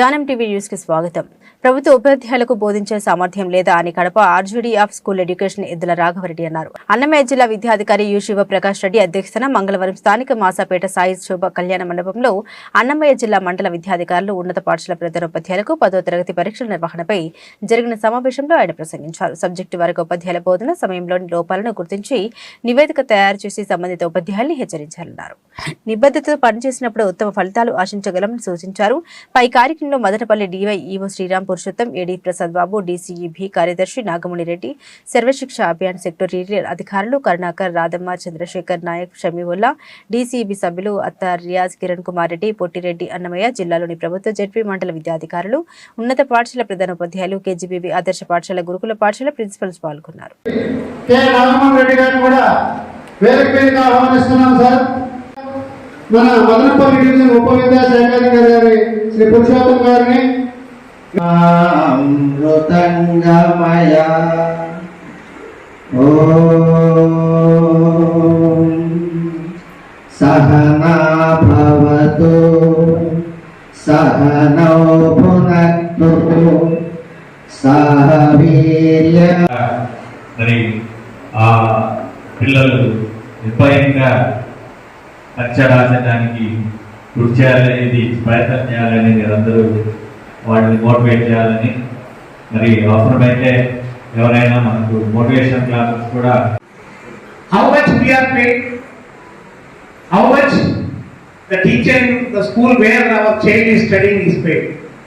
జానం TV న్యూస్కి స్వాగతం. ప్రభుత్వ ఉపాధ్యాయులకు బోధించే సామర్థ్యం లేదా అని Kadapa RJD of school education Eddula Raghava Reddy అన్నారు. అన్నమయ్య జిల్లా విద్యాధికారి యు శివ ప్రకాష్ రెడ్డి అధ్యక్షతన మంగళవారం స్థానిక మాసాపేట సాయి శోభ కళ్యాణ మండపంలో అన్నమయ్య జిల్లా మండల విద్యాధికారులు ఉన్నత పాఠశాల ప్రధానోపాధ్యాయులకు పదో తరగతి పరీక్షల నిర్వహణపై జరిగిన సమావేశంలో ఆయన ప్రసంగించారు. సబ్జెక్టు వారికి ఉపాధ్యాయుల బోధన సమయంలోని లోపాలను గుర్తించి నివేదిక తయారు చేసి సంబంధిత ఉపాధ్యాయుల్ని హెచ్చరించాలన్నారు నిబద్ధతతో పనిచేసినప్పుడు ఉత్తమ ఫలితాలు ఆశించగలమని సూచించారు. పై కార్యక్రమం కార్యక్రమంలో Madanapalle DYEO Sriram Purushotham AD Prasad Babu DCEB కార్యదర్శి నాగమణి రెడ్డి సర్వశిక్ష అభియాన్ సెక్రటేరియల్ అధికారులు కరుణాకర్ రాధమ్మ చంద్రశేఖర్ నాయక్ షమీవుల్లా డీసీఈబీ సభ్యులు అత్తార్ రియాజ్ కిరణ్ కుమార్ రెడ్డి పొట్టిరెడ్డి అన్నమయ్య జిల్లాలోని ప్రభుత్వ జడ్పీ మండల విద్యాధికారులు ఉన్నత పాఠశాల ప్రధాన ఉపాధ్యాయులు కేజీబీబీ ఆదర్శ పాఠశాల గురుకుల పాఠశాల ప్రిన్సిపల్స్ పాల్గొన్నారు. మన మదనపల్లి డివిజన్ ఉప విద్యాశాఖాధికారి గారి శ్రీ పురుషోత్తం గారిని. అమృతంగమయ. ఓం సహనా భవతు. సహనౌ భునక్తు. సహ వీర్య. మరి ఆ పిల్లలు నిర్భయంగా పరీక్ష రాసడానికి కృషి చేయాలనేది ప్రయత్నం చేయాలని మీరందరూ వాళ్ళని మోటివేట్ చేయాలని మరి అవసరమైతే ఎవరైనా మనకు మోటివేషన్ క్లాసెస్ కూడా how much we are paid how much the teacher teacher in the school where our child is studying is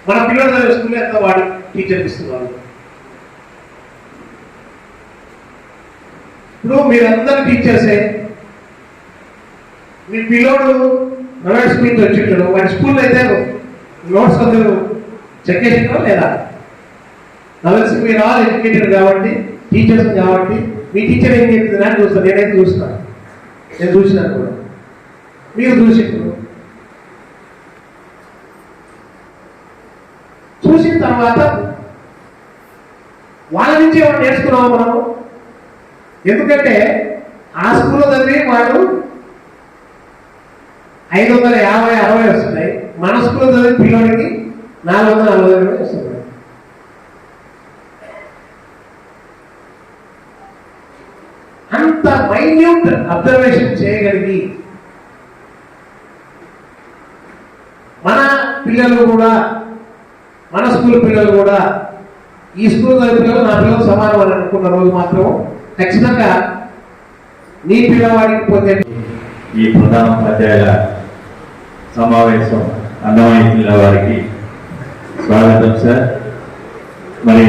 మన పిల్లలు స్కూల్ ఎంత వాడు టీచర్ ఇస్తున్నారు? ఇప్పుడు మీరందరూ టీచర్సే మీ పిల్లోడు ప్రైవేట్ స్కూల్ నుంచి వచ్చింటాడు వాడి స్కూల్లో అయితే నోట్స్ అందరూ చెక్ చేసినారా లేదా? నాకు మీరు ఆల్ ఎడ్యుకేటెడ్ కాబట్టి టీచర్స్ కాబట్టి మీ టీచర్ ఏం చెప్తుందా అని చూస్తాను నేనైతే చూస్తాను నేను చూసినాను కూడా. మీరు చూసిండ్రు. చూసిన తర్వాత వాళ్ళ నుంచి ఏమైనా నేర్చుకున్నాము మనము? ఎందుకంటే ఆ స్కూల్లో చదివి వాళ్ళు ఐదు వందల యాభై అరవై వస్తున్నాయి. మన స్కూల్లో చదివి నాలుగు వందల నలభై అరవై వస్తున్నాయి. అంత మైన్యూట్ అబ్జర్వేషన్ చేయగలిగి మన పిల్లలు కూడా మన స్కూల్ పిల్లలు కూడా ఈ స్కూల్ పిల్లలు నా పిల్లలు సమానం అని అనుకున్న రోజు మాత్రం ఖచ్చితంగా నీ పిల్లవాడికి పోతే ఈ ప్రధాన ఉపాధ్యాయుల సమావేశం అందమైన వారికి. స్వాగతం సార్. మరి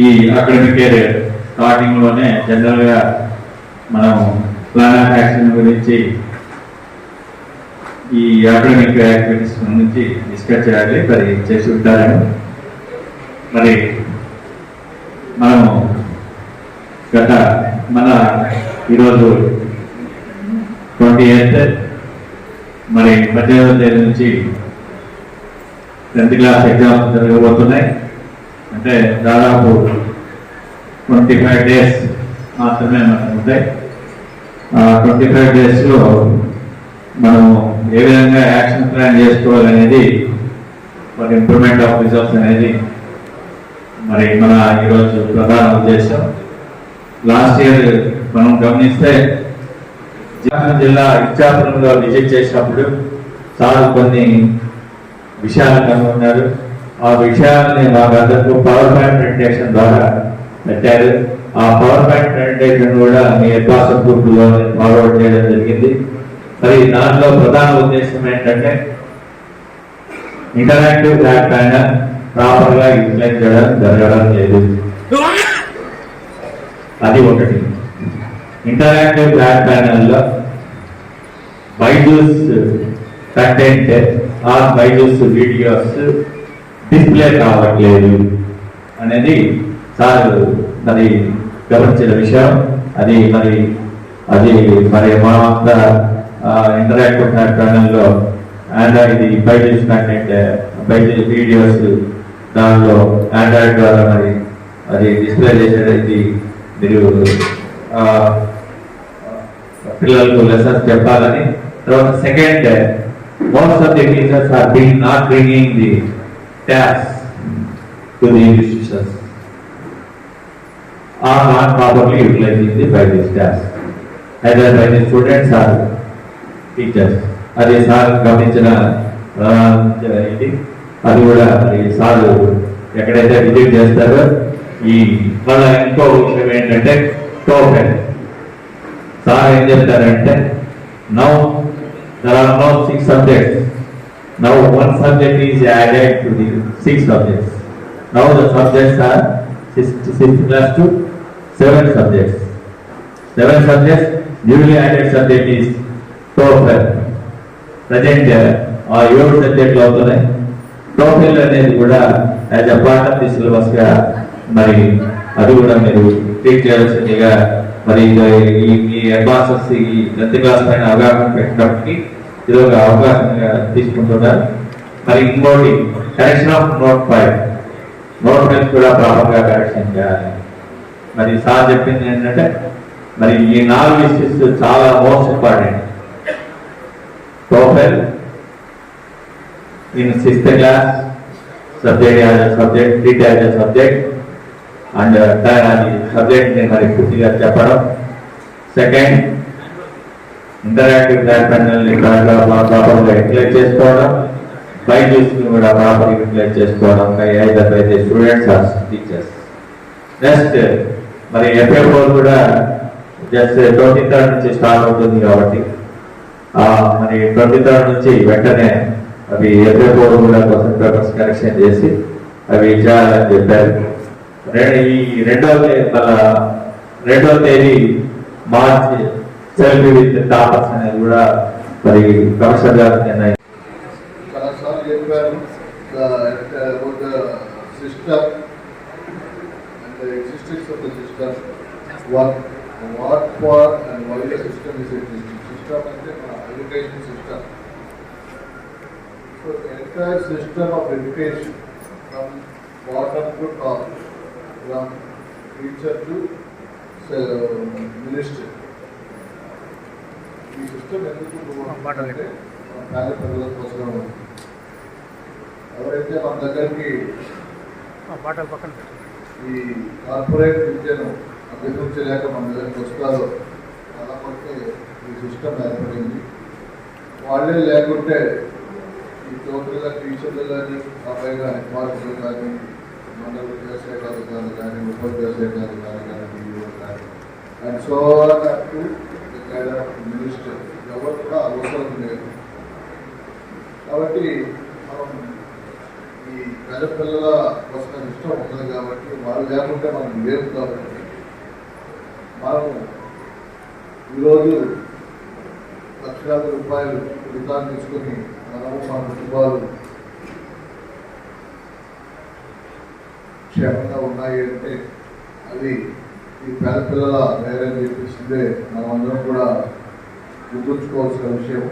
ఈ అకాడమిక్ ఇయర్ జనరల్గా మనం ప్లాన్ ఆఫ్ యాక్షన్ గురించి ఈ అకాడమిక్ యాక్టివిటీస్ గురించి డిస్కస్ చేయాలి మరి చేసి ఉంటారని మరి మనము గత మన ఈరోజు ట్వంటీ ఎయిత్ మరి పద్దెనిమిదవ తేదీ నుంచి టెన్త్ క్లాస్ ఎగ్జామ్స్ జరగబోతున్నాయి. అంటే దాదాపు ట్వంటీ ఫైవ్ డేస్ మాత్రమే మనకు ఉంటాయి. ట్వంటీ ఫైవ్ డేస్లో మనం ఏ విధంగా యాక్షన్ ప్లాన్ చేసుకోవాలనేది మరి ఇంప్రూవ్మెంట్ ఆఫ్ రిజల్ట్స్ అనేది మరి మన ఈరోజు ప్రధాన ఉద్దేశం. లాస్ట్ ఇయర్ మనం గమనిస్తే జిల్లా ఇచ్చాపురంలో విజిట్ చేసినప్పుడు సార్ కొన్ని విషయాలు కనుగొన్నారు. ఆ విషయాలని మాకందరికీ పవర్ పాయింట్ ప్రెజెంటేషన్ ద్వారా పెట్టారు. ఆ పవర్ పాయింట్ ప్రెజెంటేషన్ కూడా మీ అడ్వాన్స్ గ్రూప్లో ఫార్వర్డ్ చేయడం జరిగింది. మరి దాంట్లో ప్రధాన ఉద్దేశం ఏంటంటే ఇంటరాక్టివ్ ల్యాబ్ పైన ప్రాపర్గా యూటిలైజ్ చేయడం జరగడం లేదు. అది ఒకటి. ఇంటరాక్టివ్ ల్యాబ్ ప్యానల్లో బైజూస్ కంటెంట్ uh, uh, ఆ బైజూస్ వీడియోస్ డిస్ప్లే కావట్లేదు అనేది సార్ మరి గమనించిన విషయం. అది మరి అది మరి మనమంతా ఇంటరాక్టివ్ ఛానల్లో ఆండ్రాయిడ్ ఇది బైజూస్ కంటెంట్ బైజూస్ వీడియోస్ దానిలో ఆండ్రాయిడ్ ద్వారా మరి అది డిస్ప్లే చేసేది మీరు పిల్లలకు లెసన్స్ చెప్పాలని తర్వాత second most of the teachers are being not bringing the tax to the institutions. Are not properly utilizing the by the staff. Either by the students or teachers. అది sir గమనించిన ఇది అది కూడా సార్ ఎక్కడైతే visit చేస్తారో ఈ మళ్ళీ ఇంకో విషయం ఏంటంటే టోకెన్ సార్ ఏం చెప్తారంటే now There are now six subjects now one subject is added to the six subjects now the subjects are sixth class to seven subjects seven subjects newly added subject is TOEFL present ఆ ఏడు సబ్జెక్టులు అవుతున్నాయి total అనేది కూడా as a part of the సిలబస్గా మరి అది కూడా మీరు ట్రీట్ చేయాల్సిందిగా మరి ఈ మీ అడ్వాన్సెస్ ఈ టెన్త్ క్లాస్ పైన అవగాహన పెట్టడానికి ఇది ఒక అవకాశంగా తీసుకుంటున్నారు. మరి ఇంకోటి correction of note five note five కూడా ప్రాపర్గా కరెక్షన్ చేయాలి. మరి సార్ చెప్పింది ఏంటంటే మరి ఈ నాలుగు ఇష్యూస్ చాలా most important profile in sixth class subject as a subject treat as a subject and అది సబ్జెక్ట్ని మరి పూర్తిగా చెప్పడం. సెకండ్ ఇంటరాక్టివ్ క్లాస్ ప్యానల్ ప్రాపర్గా యూటిలైజ్ చేసుకోవడం. బై చూసుకుని కూడా ప్రాపర్గా యూటిలైజ్ చేసుకోవడం. ఐదర్ అయితే స్టూడెంట్స్ ఆర్ టీచర్స్ నెక్స్ట్ మరి ఎఫ్ఏ కూడా జస్ట్ ట్వంటీ థర్డ్ నుంచి స్టార్ట్ అవుతుంది కాబట్టి ఆ, మరి ట్వంటీ థర్డ్ నుంచి వెంటనే అవి ఎఫ్ఏ కూడా క్వశ్చన్ పేపర్స్ కనెక్షన్ చేసి అవి ఇచ్చారని చెప్పారు. ఈ రెండవ తే- మన రెండవ తేదీ మార్చి సెల్ఫీ విత్ టాపర్స్ అనేది కూడా మరి కమిషనర్ గారు నిర్ణయం చాలాసార్లు and the existence of the system, what, what for and why the system is existing. System అంటే మన education system. So the entire system of education from bottom to teacher to uh, minister. ఈ system ఎందుకు అంటే పిల్లల కోసం ఎవరైతే మన దగ్గరికి ఈ కార్పొరేట్ విద్యను అభ్యసించలేక మన దగ్గరికి వస్తారో చాలా మటుకు ఈ సిస్టమ్ ఏర్పడింది. వాళ్ళే లేకుంటే ఈ టోటల్గా టీచర్లు కానీ అబ్బాయి కానీ మార్కులు కానీ మండల విద్యాశాఖాధికారులు కానీ ఉపాధ్యాశాఖాధికారులు కానీ డిఓ కానీ అండ్ సో టు మినిస్టర్ ఎవరు కూడా అవసరం లేదు కాబట్టి మనం ఈ పేద పిల్లల కోసం ఇష్టం ఉన్నది కాబట్టి వాళ్ళు లేకుంటే మనం లేదు కాబట్టి మనం ఈరోజు లక్షలాది రూపాయలు ఉదాహరణ తీసుకొని మనము మన కుటుంబాలు ఏమైనా ఉన్నాయి అంటే అది ఈ పేదపిల్లల ధైర్యం చెప్పేసిందే. మనం అందరం కూడా గుర్తుంచుకోవాల్సిన విషయం.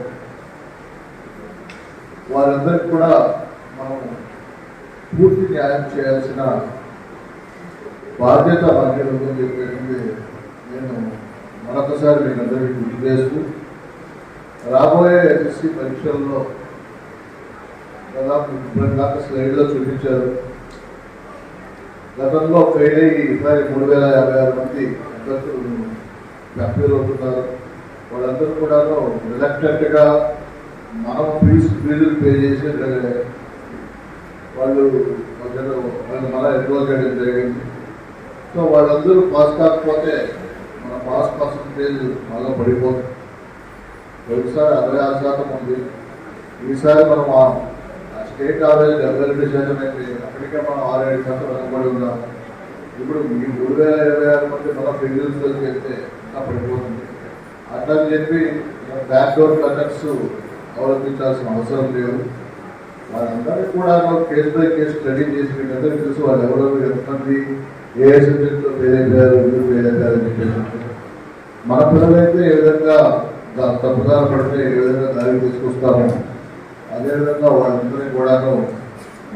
వారందరికీ కూడా మనం పూర్తి న్యాయం చేయాల్సిన బాధ్యత మన ఉందని చెప్పేసి నేను మరొకసారి మీకు అందరికీ గుర్తు చేస్తూ రాబోయే ఎస్ఎస్సి పరీక్షల్లో దాదాపు ఇప్పుడు దాకా స్లైడ్లో చూపించారు. గతంలో ఫెయిల్ అయ్యి ఈసారి మూడు వేల యాభై ఆరు మంది అభ్యర్థులు అప్పీల్ అవుతున్నారు. వాళ్ళందరూ కూడా రిలక్టెంట్గా మనం ఫీజు ఫీజులు పే చేసి వాళ్ళు వాళ్ళు వాళ్ళు మళ్ళీ ఎన్రోల్ చేయడం జరిగింది. సో వాళ్ళందరూ పాస్ కాకపోతే మన పాస్ పర్సంటేజ్ మళ్ళీ పడిపోతుంది. ఒకసారి అరవై ఆరు శాతం ఉంది. ఈసారి మనం ఆ స్టేట్ ఆవరేజ్ డెబ్బై రెండు శాతం అయితే అప్పటికే మనం ఆరు ఏడు శాతం వెనకబడి ఉన్నాం. ఇప్పుడు ఈ మూడు వేల ఇరవై ఆరు మంది మన ఫిజిల్స్లోకి చేస్తే ఇంకా పడిపోతుంది అట్లా అని చెప్పి బ్యాక్డోర్ డోర్ అవలంబించాల్సిన అవసరం లేదు. వాళ్ళందరికీ కూడా కేసు బై కేసు స్టడీ చేసి వీళ్ళందరికీ తెలుసు వాళ్ళు ఎవరెవరు ఎంతమంది ఏ సబ్జెక్ట్లో ఫెయిల్ అయిపోయారు ఎందుకు ఫెయిల్ అని చెప్పేసి. మన పిల్లలైతే ఏ విధంగా దా- తప్పుదారి పడితే ఏ విధంగా దారి తీసుకొస్తామో అదేవిధంగా వాళ్ళందరినీ కూడాను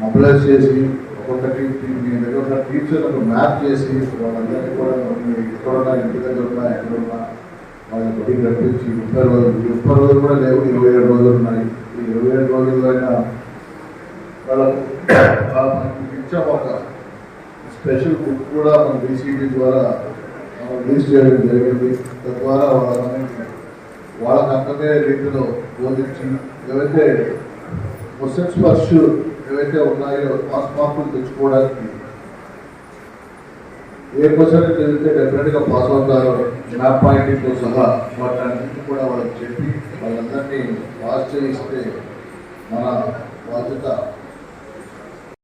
మొబిలైజ్ చేసి ఒక్కొక్కటి మీ దగ్గర ఉన్న టీచర్లకు మ్యాప్ చేసి వాళ్ళందరినీ కూడా ఎక్కడున్నా ఇంటి దగ్గర ఉన్నా ఎక్కడున్నా వాళ్ళని బయటికి రప్పించి ముప్పై రోజులు ముప్పై రోజులు కూడా లేవు ఇరవై ఏడు రోజులు ఉన్నాయి. ఈ ఇరవై ఏడు రోజులైనా వాళ్ళకు ఇచ్చే మనకి ఒక స్పెషల్ బుక్ కూడా మన బీసీబీ ద్వారా రిలీజ్ చేయడం జరిగింది. తద్వారా వాళ్ళని వాళ్ళకంతే రీతిలో బోధించి ఏవైతే క్వశ్చన్స్ ఫస్ట్ ఏవైతే ఉన్నాయో పాస్ మార్కులు తెచ్చుకోవడానికి ఏ పర్సెంట్ చదివితే డెఫినెట్గా పాస్ అవుతారో మ్యాప్ పాయింట్తో సహా వాటన్నింటినీ కూడా వాళ్ళకి చెప్పి వాళ్ళందరినీ పాస్ చేయిస్తే మన బాధ్యత